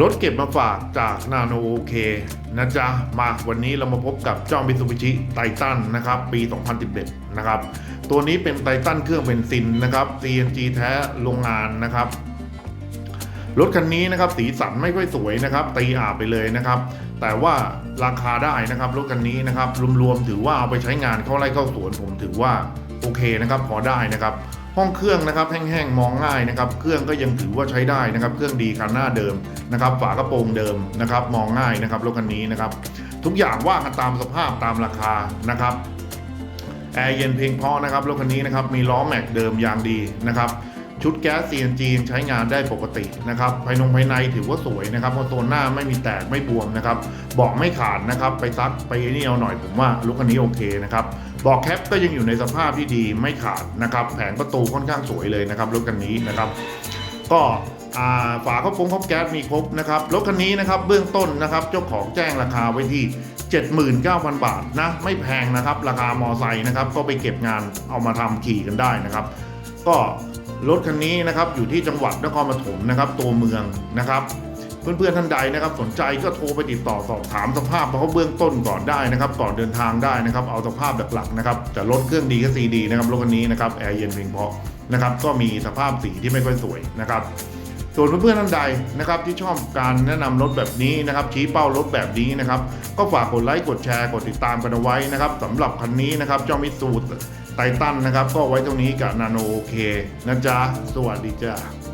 รถเก็บมาฝากจากนาโนโอเคนะจ๊ะ มาวันนี้เรามาพบกับเจ้ามิ t ซูบิชิไททันนะครับ ปี 2011 นะครับ ตัวนี้เป็นไททันเครื่องเบนซินนะครับ CNG แท้โรงงานนะครับ รถคันนี้นะครับสีสันไม่ค่อยสวยนะครับ ตีอาบไปเลยนะครับ แต่ว่าราคาได้นะครับ รถคันนี้นะครับ รวมๆถือว่าเอาไปใช้งานเข้าไร่เข้าสวนผมถือว่าโอเคนะครับ พอได้นะครับ ห้องเครื่องนะครับแห้งๆมองง่ายนะครับเครื่องก็ยังถือว่าใช้ได้นะครับเครื่องดีคันหน้าเดิมนะครับฝากระโปรงเดิมนะครับมองง่ายนะครับรถคันนี้นะครับทุกอย่างว่ากันตามสภาพตามราคานะครับแอร์เย็นเพียงพอนะครับรถคันนี้นะครับมีล้อแม็กเดิมยางดีนะครับ ชุดแก๊ส CNG ยังใช้งานได้ปกตินะครับภายนงภายในถือว่าสวยนะครับเพราะตัวหน้าไม่มีแตกไม่บวมนะครับเบอกไม่ขาดนะครับไปซักไปนี่เอาหน่อยผมว่ารถคันนี้โอเคนะครับเบอกแคปก็ยังอยู่ในสภาพที่ดีไม่ขาดนะครับแผงประตูค่อนข้างสวยเลยนะครับรถคันนี้นะครับ ก็ฝาครอบฟงครอบแก๊สมีครบนะครับรถคันนี้นะครับเบื้องต้นนะครับเจ้าของแจ้งราคาไว้ที่ 79,000 บาทนะไม่แพงนะครับ ราคามอไซค์นะครับก็ไปเก็บงานเอามาทำขี่กันได้นะครับ ก็ รถคันนี้นะครับอยู่ที่จังหวัดนครปฐมนะครับตัวเมืองนะครับเพื่อนๆท่านใดนะครับสนใจก็โทรไปติดต่อสอบถามสภาพเขาเบื้องต้นก่อนได้นะครับ ก่อนเดินทางได้นะครับ เอาสภาพหลักๆนะครับแต่รถเครื่องดีก็ซีดีนะครับรถคันนี้นะครับแอร์เย็นเพียงพอนะครับก็มีสภาพสีที่ไม่ค่อยสวยนะครับ ส่วนเพื่อนๆท่านใดนะครับที่ชอบการแนะนำรถแบบนี้นะครับชี้เป้ารถแบบนี้นะครับก็ฝากกดไลค์กดแชร์กดติดตามกันเอาไว้นะครับสำหรับคันนี้นะครับเจ้ามิตซูไททันนะครับก็ไว้ตรงนี้กับนาโนโอเคนะจ๊ะสวัสดีจ้า